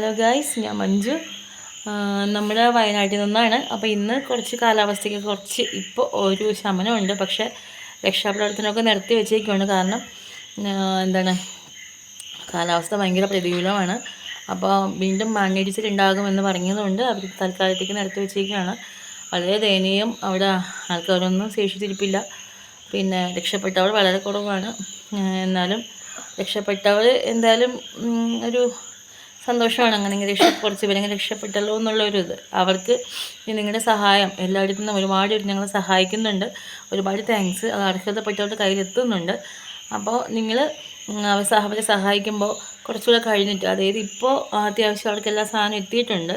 Hello guys ഞാൻ മഞ്ജു. നമ്മുടെ വയനാട്ടിൽ നിന്നാണ്. അപ്പോൾ ഇന്ന് കുറച്ച് കാലാവസ്ഥയ്ക്ക് കുറച്ച് ഇപ്പോൾ ഒരു ശമനമുണ്ട്. പക്ഷേ രക്ഷാപ്രവർത്തനമൊക്കെ നിർത്തി വെച്ചേക്കുവാണ്. കാരണം എന്താണ് കാലാവസ്ഥ ഭയങ്കര പ്രതികൂലമാണ്. അപ്പോൾ വീണ്ടും മണ്ണിടിച്ചിൽ ഉണ്ടാകുമെന്ന് പറഞ്ഞതുകൊണ്ട് അവർ തൽക്കാലത്തേക്ക് നിർത്തി വെച്ചേക്കുകയാണ് വളരെ ദയനീയം അവിടെ ആൾക്കാരൊന്നും ശേഷിച്ചിരിപ്പില്ല. പിന്നെ രക്ഷപ്പെട്ടവർ വളരെ കുറവാണ്. എന്നാലും രക്ഷപ്പെട്ടവർ എന്തായാലും ഒരു സന്തോഷമാണ്. അങ്ങനെ ഇങ്ങനെ രക്ഷ കുറച്ച് പേരെങ്കിലും രക്ഷപ്പെട്ടല്ലോ എന്നുള്ളൊരു ഇത് അവർക്ക് നിങ്ങളുടെ സഹായം എല്ലായിടത്തു നിന്നും ഒരുപാട് ഞങ്ങളെ സഹായിക്കുന്നുണ്ട്. ഒരുപാട് താങ്ക്സ് അത് അർഹതപ്പെട്ടവരുടെ കയ്യിലെത്തുന്നുണ്ട്. അപ്പോൾ നിങ്ങൾ അവരെ സഹായിക്കുമ്പോൾ കുറച്ചുകൂടെ കഴിഞ്ഞിട്ട് അതായത് ഇപ്പോൾ അത്യാവശ്യം അവർക്ക് എല്ലാ സാധനവും എത്തിയിട്ടുണ്ട്.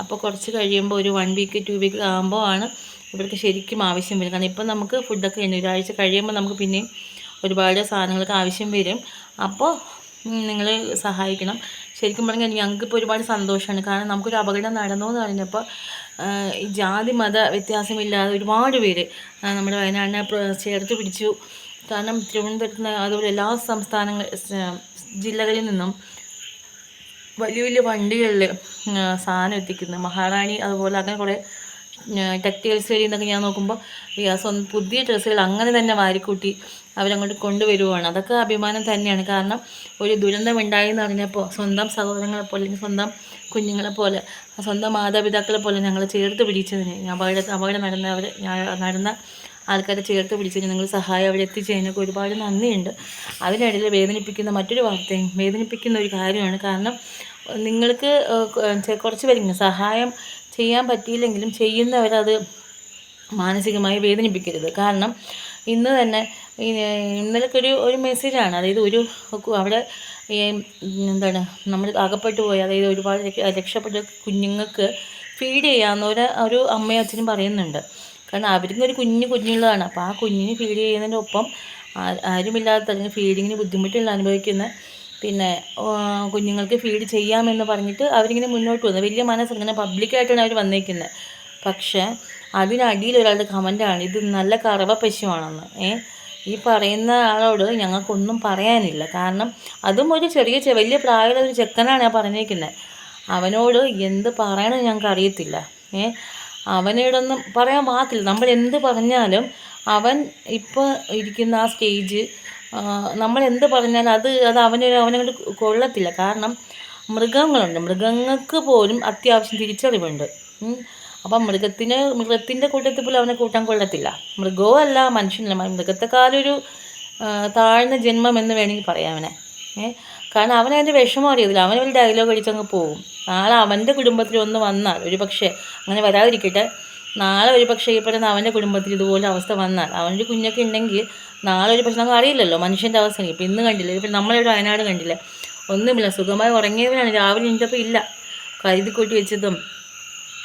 അപ്പോൾ കുറച്ച് കഴിയുമ്പോൾ ഒരു വൺ വീക്ക് ടു വീക്ക് ആകുമ്പോൾ ആണ് ഇവർക്ക് ശരിക്കും ആവശ്യം വരും കാരണം ഇപ്പം നമുക്ക് ഫുഡൊക്കെ ഉണ്ട് ഒരാഴ്ച കഴിയുമ്പോൾ നമുക്ക് പിന്നെയും ഒരുപാട് സാധനങ്ങൾക്ക് ആവശ്യം വരും. അപ്പോൾ നിങ്ങൾ സഹായിക്കണം. ശരിക്കും പറഞ്ഞാൽ ഞങ്ങൾക്കിപ്പോൾ ഒരുപാട് സന്തോഷമാണ് കാരണം നമുക്കൊരു അപകടം നടന്നു എന്ന് പറഞ്ഞപ്പോൾ ജാതി മത വ്യത്യാസമില്ലാതെ ഒരുപാട് പേര് നമ്മുടെ വയനാടിനെ ചേർത്ത് പിടിച്ചു. കാരണം തിരുവനന്തപുരത്ത് നിന്ന് അതുപോലെ എല്ലാ സംസ്ഥാനങ്ങൾ ജില്ലകളിൽ നിന്നും വലിയ വലിയ വണ്ടികളിൽ സാധനം എത്തിക്കുന്നു. മഹാറാണി അതുപോലെ അങ്ങനെ കുറേ ടെക്സ്റ്റൈൽസ് വഴി എന്നൊക്കെ ഞാൻ നോക്കുമ്പോൾ സ്വന്തം പുതിയ ഡ്രസ്സുകൾ അങ്ങനെ തന്നെ വാരിക്കൂട്ടി അവരങ്ങോട്ട് കൊണ്ടുവരുവാണ്. അതൊക്കെ അഭിമാനം തന്നെയാണ്. കാരണം ഒരു ദുരന്തം ഉണ്ടായി എന്ന് പറഞ്ഞപ്പോൾ സ്വന്തം സഹോദരങ്ങളെ പോലെ അല്ലെങ്കിൽ സ്വന്തം കുഞ്ഞുങ്ങളെ പോലെ സ്വന്തം മാതാപിതാക്കളെ പോലെ ഞങ്ങൾ ചേർത്ത് പിടിച്ചതിന് അപകട അപകടം നടന്നവർ നടന്ന ആൾക്കാരെ ചേർത്ത് പിടിച്ചതിന് നിങ്ങൾ സഹായം അവിടെ എത്തിച്ചതിനൊക്കെ ഒരുപാട് നന്ദിയുണ്ട്. അതിനിടയിൽ വേദനിപ്പിക്കുന്ന മറ്റൊരു വാർത്തയും വേദനിപ്പിക്കുന്ന ഒരു കാര്യമാണ് കാരണം നിങ്ങൾക്ക് കുറച്ച് പേരിങ്ങനെ സഹായം ചെയ്യാൻ പറ്റിയില്ലെങ്കിലും ചെയ്യുന്നവരത് മാനസികമായി വേദനിപ്പിക്കരുത്. കാരണം ഇന്ന് തന്നെ ഇന്നലൊക്കെ ഒരു ഒരു മെസ്സേജാണ്. അതായത് ഒരു അവിടെ എന്താണ് നമ്മൾ അകപ്പെട്ടു പോയി. അതായത് ഒരുപാട് രക്ഷ- രക്ഷപ്പെട്ട കുഞ്ഞുങ്ങൾക്ക് ഫീഡ് ചെയ്യാവുന്ന ഒരു ഒരു അമ്മയും അച്ഛനും പറയുന്നുണ്ട്. കാരണം അവർക്കും ഒരു കുഞ്ഞ് കുഞ്ഞുള്ളതാണ്. അപ്പോൾ ആ കുഞ്ഞിന് ഫീഡ് ചെയ്യുന്നതിന്റെ ഒപ്പം ആരുമില്ലാത്ത അല്ലെങ്കിൽ ഫീഡിങ്ങിന് ബുദ്ധിമുട്ടുള്ള അനുഭവിക്കുന്ന പിന്നെ കുഞ്ഞുങ്ങൾക്ക് ഫീഡ് ചെയ്യാമെന്ന് പറഞ്ഞിട്ട് അവരിങ്ങനെ മുന്നോട്ട് വന്നു. വലിയ മനസ്സ് ഇങ്ങനെ പബ്ലിക്കായിട്ടാണ് അവർ വന്നേക്കുന്നത് പക്ഷേ അതിനടിയിൽ ഒരാളുടെ കമന്റാണ് ഇത് നല്ല കറവ പശുവാണെന്ന്. ഏ? ഈ പറയുന്ന ആളോട് ഞങ്ങൾക്കൊന്നും പറയാനില്ല. കാരണം അതും ഒരു ചെറിയ വലിയ പ്രായമുള്ള ഒരു ചെക്കനാണ് ഞാൻ പറഞ്ഞേക്കുന്നത് അവനോട് എന്ത് പറയണമെന്ന് ഞങ്ങൾക്ക് അറിയത്തില്ല. ഏ? അവനോടൊന്നും പറയാൻ വാക്കില്ല. നമ്മൾ എന്ത് പറഞ്ഞാലും അവൻ ഇപ്പോൾ ഇരിക്കുന്ന ആ സ്റ്റേജ് നമ്മൾ എന്ത് പറഞ്ഞാലും അത് അത് അവന് അവനങ്ങോട്ട് കൊള്ളത്തില്ല. കാരണം മൃഗങ്ങളുണ്ട്. മൃഗങ്ങൾക്ക് പോലും അത്യാവശ്യം തിരിച്ചറിവുണ്ട്. അപ്പം മൃഗത്തിന് മൃഗത്തിന്റെ കൂട്ടത്തിൽ പോലും അവനെ കൂട്ടാൻ കൊള്ളത്തില്ല. മൃഗവും അല്ല മനുഷ്യനല്ല. മൃഗത്തെക്കാളൊരു താഴ്ന്ന ജന്മം എന്ന് വേണമെങ്കിൽ പറയാം അവനെ. കാരണം അവൻ അതിന്റെ വിഷമം അറിയത്തില്ല. അവൻ ഒരു ഡയലോഗ് അടിച്ചങ്ങ് പോകും. നാളെ അവന്റെ കുടുംബത്തിൽ ഒന്ന് വന്നാൽ ഒരു പക്ഷേ അങ്ങനെ വരാതിരിക്കട്ടെ. നാളെ ഒരു പക്ഷേ ഈ പറയുന്ന അവന്റെ കുടുംബത്തിൽ ഇതുപോലെ അവസ്ഥ വന്നാൽ അവനൊരു കുഞ്ഞൊക്കെ ഉണ്ടെങ്കിൽ നാളെ ഒരു പ്രശ്നം അറിയില്ലല്ലോ മനുഷ്യന്റെ അവസ്ഥ ഇപ്പം ഇന്ന് കണ്ടില്ല ഇപ്പം നമ്മളിവിടെ വയനാട് കണ്ടില്ല? ഒന്നുമില്ല സുഖമായി ഉറങ്ങിയവനാണ് രാവിലെ എണീറ്റപ്പോൾ ഇല്ല. കരുതി കൂട്ടി വെച്ചതും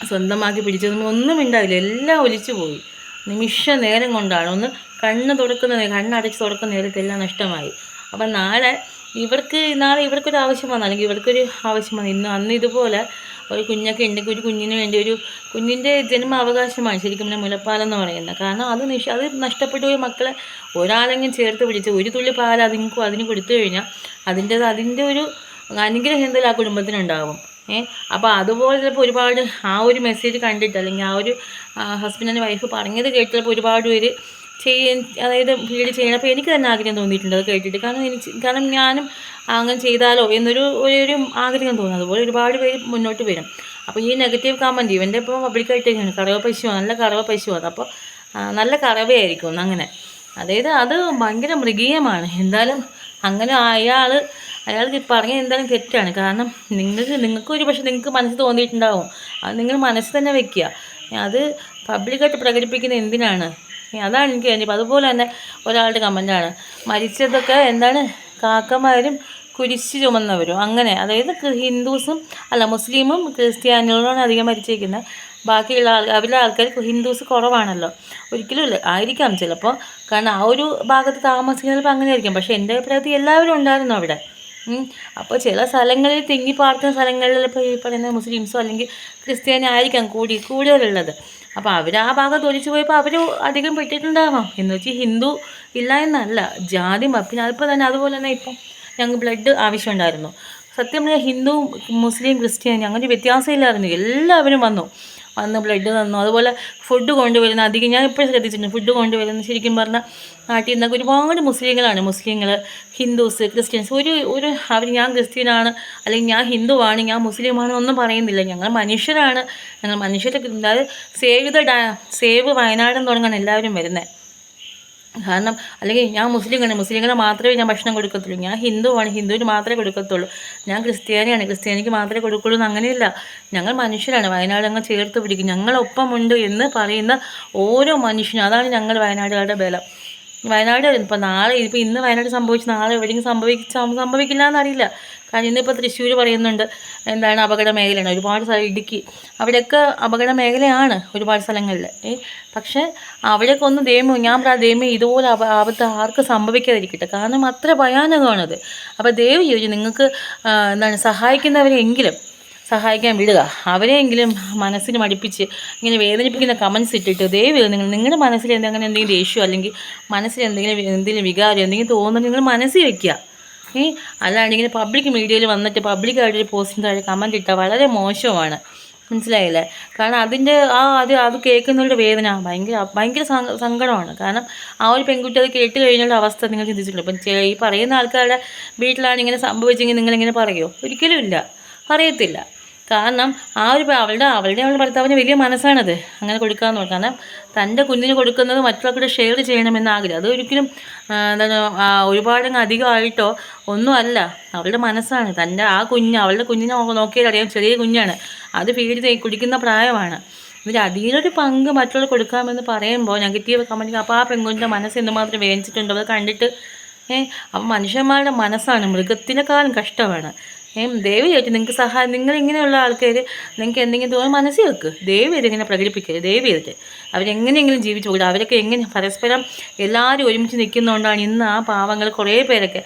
സ്വന്തമാക്കി പിടിച്ചതും ഒന്നും ഉണ്ടാവില്ല എല്ലാം ഒലിച്ചു പോയി. നിമിഷ നേരം കൊണ്ടാണ്. ഒന്ന് കണ്ണ് തുറക്കുന്ന കണ്ണടച്ച് തുറക്കുന്ന നേരത്തെ എല്ലാം നഷ്ടമായി. അപ്പം നാളെ ഇവർക്ക് നാളെ ഇവർക്കൊരു ആവശ്യം വന്നു. അല്ലെങ്കിൽ ഇവർക്കൊരു ആവശ്യം വന്നു. ഇന്ന് അന്ന് ഇതുപോലെ ഒരു കുഞ്ഞൊക്കെ ഉണ്ടെങ്കിൽ ഒരു കുഞ്ഞിന് വേണ്ടി ഒരു കുഞ്ഞിന്റെ ജന്മ അവകാശമാണ് ശരിക്കും പിന്നെ മുലപ്പാലം എന്ന് പറയുന്നത്. കാരണം അത് നിഷ അത് നഷ്ടപ്പെട്ടു പോയ മക്കളെ ഒരാളെങ്കിലും ചേർത്ത് പിടിച്ച് ഒരു തുള്ളി പാൽ അതിന് അതിന് കൊടുത്തു കഴിഞ്ഞാൽ അതിന്റെ അതിന്റെ ഒരു അനുഗ്രഹം എന്തായാലും ആ കുടുംബത്തിനുണ്ടാവും. ഏ? അപ്പോൾ അതുപോലെ ചിലപ്പോൾ ഒരുപാട് ആ ഒരു മെസ്സേജ് കണ്ടിട്ട് അല്ലെങ്കിൽ ആ ഒരു ഹസ്ബൻഡ് ആൻഡ് വൈഫ് പറഞ്ഞത് കേട്ടപ്പോൾ ഒരുപാട് പേര് ചെയ്യാൻ അതായത് ഫീൽഡ് ചെയ്യണം. അപ്പോൾ എനിക്ക് തന്നെ ആഗ്രഹം തോന്നിയിട്ടുണ്ട്. അത് കേട്ടിട്ട്. കാരണം എനിക്ക് കാരണം ഞാനും അങ്ങനെ ചെയ്താലോ എന്നൊരു ഒരു ആഗ്രഹം തോന്നും അതുപോലെ ഒരുപാട് പേര് മുന്നോട്ട് വരും. അപ്പോൾ ഈ നെഗറ്റീവ് കമന്റ് ഇവന്റെ ഇപ്പോൾ പബ്ലിക്കായിട്ടൊക്കെയാണ് കറവ പശുവാണ് നല്ല കറവ പശുവാണ് അപ്പോൾ ആ, നല്ല കറവയായിരിക്കും അങ്ങനെ. അതായത് അത് ഭയങ്കര മൃഗീയമാണ്. എന്തായാലും അങ്ങനെ അയാൾ അയാൾക്ക് പറഞ്ഞത് എന്തായാലും തെറ്റാണ്. കാരണം നിങ്ങൾക്ക് നിങ്ങൾക്ക് ഒരു പക്ഷേ നിങ്ങൾക്ക് മനസ്സ് തോന്നിയിട്ടുണ്ടാവും. അത് നിങ്ങൾ മനസ്സ് തന്നെ വെക്കുക. അത് പബ്ലിക്കായിട്ട് പ്രകടിപ്പിക്കുന്നത് എന്തിനാണ്? അതാണ് എനിക്ക് തോന്നിയത്. അതുപോലെ തന്നെ ഒരാളുടെ കമന്റാണ് മരിച്ചതൊക്കെ എന്താണ്? കാക്കമാരും കുരിശ് ചുമന്നവരും. അങ്ങനെ. അതായത് ഹിന്ദുസും അല്ല മുസ്ലിമും ക്രിസ്ത്യാനികളുമാണ് അധികം മരിച്ചിരിക്കുന്നത് ബാക്കിയുള്ള ആൾ അവരിലെ ആൾക്കാർ ഹിന്ദുസ് കുറവാണല്ലോ. ഒരിക്കലും ഇല്ല ആയിരിക്കാം ചിലപ്പോൾ കാരണം ആ ഒരു ഭാഗത്ത് താമസിക്കുന്നപ്പോൾ അങ്ങനെ ആയിരിക്കും പക്ഷേ എന്റെ അഭിപ്രായത്തിൽ എല്ലാവരും ഉണ്ടായിരുന്നു അവിടെ. അപ്പോൾ ചില സ്ഥലങ്ങളിൽ തിങ്ങി പാർക്കുന്ന സ്ഥലങ്ങളിൽ ഇപ്പോൾ ഈ പറയുന്ന മുസ്ലിംസോ അല്ലെങ്കിൽ ക്രിസ്ത്യാനി ആയിരിക്കാം കൂടി കൂടുതലുള്ളത്. അപ്പോൾ അവർ ആ ഭാഗം ഒലിച്ചു പോയപ്പോൾ അവർ അധികം പെട്ടിട്ടുണ്ടാവാം. എന്ന് വെച്ച് ഹിന്ദു ഇല്ല എന്നല്ല. ജാതി പിന്നെ അതിപ്പോൾ തന്നെ അതുപോലെ തന്നെ ഇപ്പം ഞങ്ങൾക്ക് ബ്ലഡ് ആവശ്യമുണ്ടായിരുന്നു. സത്യം പറഞ്ഞാൽ ഹിന്ദു മുസ്ലിം ക്രിസ്ത്യൻ അങ്ങനെ വ്യത്യാസമില്ലായിരുന്നു എല്ലാവരും വന്നു. വന്ന് ബ്ലഡ് തന്നു. അതുപോലെ ഫുഡ് കൊണ്ടുവരുന്ന അധികം ഞാൻ ഇപ്പോഴും ശ്രദ്ധിച്ചിട്ടുണ്ട്. ഫുഡ് കൊണ്ടുവരുന്ന ശരിക്കും പറഞ്ഞാൽ നാട്ടിൽ നിന്നൊക്കെ ഒരുപാട് മുസ്ലിങ്ങളാണ്. മുസ്ലിങ്ങൾ ഹിന്ദുസ് ക്രിസ്ത്യൻസ്. ഒരു ഒരു അവർ ഞാൻ ക്രിസ്ത്യനാണ് അല്ലെങ്കിൽ ഞാൻ ഹിന്ദുവാണ് ഞാൻ മുസ്ലിമാണ് ഒന്നും പറയുന്നില്ല. ഞങ്ങൾ മനുഷ്യരാണ്. ഞങ്ങൾ മനുഷ്യരെ അതായത് സേവ് ദ ഡാ സേവ് വയനാടെന്ന് തുടങ്ങാണ് എല്ലാവരും വരുന്നത്. കാരണം അല്ലെങ്കിൽ ഞാൻ മുസ്ലിം മുസ്ലിങ്ങളെ മാത്രമേ ഞാൻ ഭക്ഷണം കൊടുക്കത്തുള്ളൂ. ഞാൻ ഹിന്ദുവാണ് ഹിന്ദുവിന് മാത്രമേ കൊടുക്കത്തുള്ളൂ. ഞാൻ ക്രിസ്ത്യാനിയാണ്. ക്രിസ്ത്യാനിക്ക് മാത്രമേ കൊടുക്കുള്ളൂ എന്ന് അങ്ങനെയില്ല. ഞങ്ങൾ മനുഷ്യരാണ്. വയനാട് ഞങ്ങൾ ചേർത്ത് പിടിക്കും. ഞങ്ങളൊപ്പമുണ്ട് എന്ന് പറയുന്ന ഓരോ മനുഷ്യനും. അതാണ് ഞങ്ങൾ വയനാടുകാരുടെ ബലം. വയനാട് ഇപ്പം നാളെ ഇപ്പം ഇന്ന് വയനാട് സംഭവിച്ച് നാളെ എവിടെയെങ്കിലും സംഭവിച്ച സംഭവിക്കില്ല എന്നറിയില്ല കാരണം ഇന്നിപ്പോൾ തൃശ്ശൂർ പറയുന്നുണ്ട് എന്താണ് അപകട മേഖലയാണ്. ഒരുപാട് സ്ഥലം ഇടുക്കി. അവിടെയൊക്കെ അപകട മേഖലയാണ് ഒരുപാട് സ്ഥലങ്ങളിൽ ഏ പക്ഷേ അവിടെയൊക്കെ ഒന്ന് ദൈവം ഞാൻ പറയാം ദൈവം ഇതുപോലെ ആപത്ത് ആർക്കും സംഭവിക്കാതിരിക്കട്ടെ. കാരണം അത്ര ഭയാനകമാണത്. അപ്പോൾ ദൈവം ചോദിച്ചു നിങ്ങൾക്ക് എന്താണ് സഹായിക്കുന്നവരെങ്കിലും സഹായിക്കാൻ വിടുക. അവരെയെങ്കിലും മനസ്സിന് മടിപ്പിച്ച് ഇങ്ങനെ വേദനിപ്പിക്കുന്ന കമൻസ് ഇട്ടിട്ട് ദയവ് നിങ്ങൾ നിങ്ങളുടെ മനസ്സിൽ എന്തെങ്കിലും എന്തെങ്കിലും ദേഷ്യം അല്ലെങ്കിൽ മനസ്സിൽ എന്തെങ്കിലും എന്തെങ്കിലും വികാരം എന്തെങ്കിലും തോന്നുന്നത് നിങ്ങൾ മനസ്സിൽ വെക്കുക. ഏ? അല്ലാണ്ട് ഇങ്ങനെ പബ്ലിക് മീഡിയയിൽ വന്നിട്ട് പബ്ലിക്കായിട്ടൊരു പോസ്റ്റിന് താഴെ കമന്റ് ഇട്ടാൽ വളരെ മോശമാണ് മനസ്സിലായില്ലേ? കാരണം അതിന്റെ ആ അത് അത് കേൾക്കുന്നവരുടെ വേദന ഭയങ്കര ഭയങ്കര സങ്ക- സങ്കടമാണ്. കാരണം ആ ഒരു പെൺകുട്ടി അത് കേട്ട് കഴിഞ്ഞുള്ള അവസ്ഥ നിങ്ങൾ ചിന്തിച്ചിട്ടുണ്ട് ഇപ്പം ചെ- ഈ പറയുന്ന ആൾക്കാരുടെ വീട്ടിലാണ് ഇങ്ങനെ സംഭവിച്ചെങ്കിൽ നിങ്ങളിങ്ങനെ പറയുമോ ഒരിക്കലും ഇല്ല. പറയത്തില്ല. കാരണം ആ ഒരു അവളുടെ അവളുടെ അവളുടെ ഭർത്താവിന് വലിയ മനസ്സാണത്. അങ്ങനെ കൊടുക്കാമെന്ന് പറഞ്ഞു. കാരണം തന്റെ കുഞ്ഞിന് കൊടുക്കുന്നത് മറ്റുള്ളവർക്ക് ഷെയർ ചെയ്യണമെന്ന് ആഗ്രഹം. അത് ഒരിക്കലും എന്താ ആ, അധികമായിട്ടോ ഒന്നുമല്ല. അവളുടെ മനസ്സാണ്. തന്റെ ആ കുഞ്ഞ് അവളുടെ കുഞ്ഞിനെ നോക്കിയാൽ അറിയാം. ചെറിയ കുഞ്ഞാണ്. അത് ഫീഡ് കുടിക്കുന്ന പ്രായമാണ്. ഇവർ അതിലൊരു പങ്ക് മറ്റുള്ളവർ കൊടുക്കാമെന്ന് പറയുമ്പോൾ നെഗറ്റീവ് കമന്റ് അപ്പോൾ ആ പെൺകുഞ്ഞിന്റെ മനസ്സ് എന്തുമാത്രം വേദനിച്ചിട്ടുണ്ടോ അത് കണ്ടിട്ട് ഏഹ് അപ്പം മനുഷ്യന്മാരുടെ മനസ്സാണ്. മൃഗത്തിനേക്കാളും കഷ്ടമാണ്. ദയവ് ചെയ്തിട്ട് നിങ്ങൾക്ക് സഹായം നിങ്ങൾ ഇങ്ങനെയുള്ള ആൾക്കാർ നിങ്ങൾക്ക് എന്തെങ്കിലും തോന്നുന്നു മനസ്സിൽ വെക്ക്. ദേവി ചെയ്ത് ഇങ്ങനെ പ്രകടിപ്പിക്കരുത് ദയവ് ചെയ്തിട്ട്. അവരെങ്ങനെയെങ്കിലും ജീവിച്ചു പോകുക അവരൊക്കെ എങ്ങനെ പരസ്പരം എല്ലാവരും ഒരുമിച്ച് നിൽക്കുന്നതുകൊണ്ടാണ് ഇന്ന് ആ പാവങ്ങൾ കുറേ പേരൊക്കെ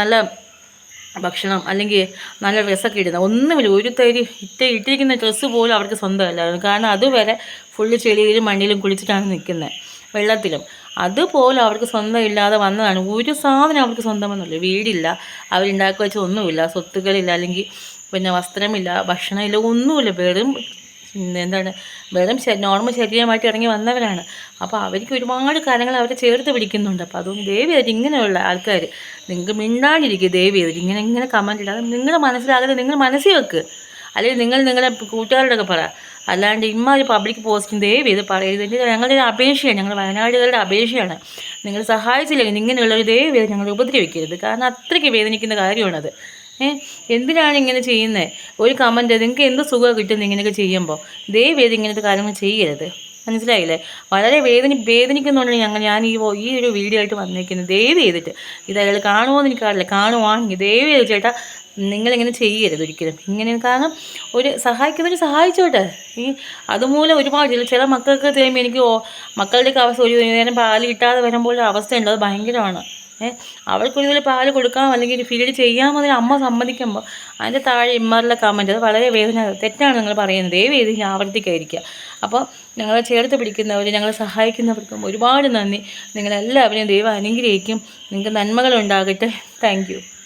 നല്ല ഭക്ഷണം അല്ലെങ്കിൽ നല്ല ഡ്രസ്സൊക്കെ ഇടുന്നത് ഒന്നുമില്ല. ഒരു തരി ഇട്ട ഇട്ടിരിക്കുന്ന ഡ്രസ്സ് പോലും അവർക്ക് സ്വന്തമല്ലായിരുന്നു കാരണം അതുവരെ ഫുള്ള് ചെളിയിലും മണ്ണിലും കുളിച്ചിട്ടാണ് നിൽക്കുന്നത് വെള്ളത്തിലും. അതുപോലെ അവർക്ക് സ്വന്തം ഇല്ലാതെ വന്നതാണ്. ഒരു സാധനം അവർക്ക് സ്വന്തമെന്നില്ല. വീടില്ല. അവരുണ്ടാക്കി വെച്ച ഒന്നുമില്ല. സ്വത്തുക്കളില്ല. അല്ലെങ്കിൽ പിന്നെ വസ്ത്രമില്ല. ഭക്ഷണമില്ല. ഒന്നുമില്ല. വെറും എന്താണ്? വെറും നോർമൽ ശരീരമായിട്ട് ഇറങ്ങി വന്നവരാണ്. അപ്പോൾ അവർക്ക് ഒരുപാട് കാര്യങ്ങൾ അവരെ ചേർത്ത് പിടിക്കുന്നുണ്ട്. അപ്പോൾ അതുകൊണ്ട് ദേവി അവർ ഇങ്ങനെയുള്ള ആൾക്കാർ നിങ്ങൾക്ക് മിണ്ടാണ്ടിരിക്കുക ദേവി അവർ ഇങ്ങനെ ഇങ്ങനെ കമന്റ് ഇടാതെ നിങ്ങളുടെ മനസ്സിലാകാതെ നിങ്ങൾ മനസ്സിൽ വെക്ക്. അല്ലെങ്കിൽ നിങ്ങൾ നിങ്ങളുടെ കൂട്ടുകാരോടൊക്കെ പറ. അല്ലാണ്ട് ഇമ്മാതിരി പബ്ലിക് പോസ്റ്റിംഗ് ദയവ് ചെയ്ത് പറയരുത്. ഇത് ഞങ്ങളുടെ ഒരു അപേക്ഷയാണ്. ഞങ്ങൾ വയനാടുകളുടെ അപേക്ഷയാണ്. നിങ്ങൾ സഹായിച്ചില്ലെങ്കിൽ ഇങ്ങനെയുള്ളൊരു ദയവ് ചെയ്ത് ഞങ്ങൾ ഉപദ്രവിക്കരുത്. കാരണം അത്രയ്ക്ക് വേദനിക്കുന്ന കാര്യമാണത്. ഏ? എന്തിനാണ് ഇങ്ങനെ ചെയ്യുന്നത് ഒരു കമന്റ് നിങ്ങൾക്ക് എന്ത് സുഖം കിട്ടുന്നു ഇങ്ങനെയൊക്കെ ചെയ്യുമ്പോൾ ദയവ് ചെയ്ത് ഇങ്ങനത്തെ കാര്യങ്ങൾ ചെയ്യരുത്. മനസ്സിലായില്ലേ? വളരെ വേദനി വേദനിക്കുന്നുണ്ടെങ്കിൽ ഞങ്ങൾ ഞാൻ ഈ ഈ ഒരു വീഡിയോ ആയിട്ട് വന്നേക്കുന്നത്. ദയവ് ചെയ്തിട്ട് ഇത് അയാൾ കാണുമോ എന്ന് എനിക്കറിയില്ല കാണുവാണെങ്കിൽ ദയവ് ചെയ്ത് ചേട്ടാ നിങ്ങളിങ്ങനെ ചെയ്യരുത് ഒരിക്കലും. ഇങ്ങനെ കാരണം ഒരു സഹായിക്കുന്നവർ സഹായിച്ചോട്ടെ. ഈ അതുമൂലം ഒരുപാട് ചില മക്കൾക്ക് തരുമ്പോൾ എനിക്ക് മക്കളുടെയൊക്കെ അവസ്ഥ ഒരു നേരം പാൽ കിട്ടാതെ വരുമ്പോൾ ഒരു അവസ്ഥയുണ്ട്. അത് ഭയങ്കരമാണ്. ഏഹ് അവർക്കൊരു ഇതിൽ പാൽ കൊടുക്കാം അല്ലെങ്കിൽ ഫീഡ് ചെയ്യാമെന്നൊരു അമ്മ സമ്മതിക്കുമ്പോൾ അതിന്റെ താഴെ ഇമ്മറിലെ കമന്റ് അത് വളരെ വേദന തെറ്റാണ് നിങ്ങൾ പറയുന്നത്. ദയവ് വേദന ഞാൻ ആവർത്തിക്കായിരിക്കുക അപ്പോൾ ഞങ്ങളെ ചേർത്ത് പിടിക്കുന്നവർ ഞങ്ങളെ സഹായിക്കുന്നവർക്കും ഒരുപാട് നന്ദി. നിങ്ങളെല്ലാവരെയും ദൈവം അനുഗ്രഹിക്കും. നിങ്ങൾക്ക് നന്മകളുണ്ടാകട്ടെ താങ്ക്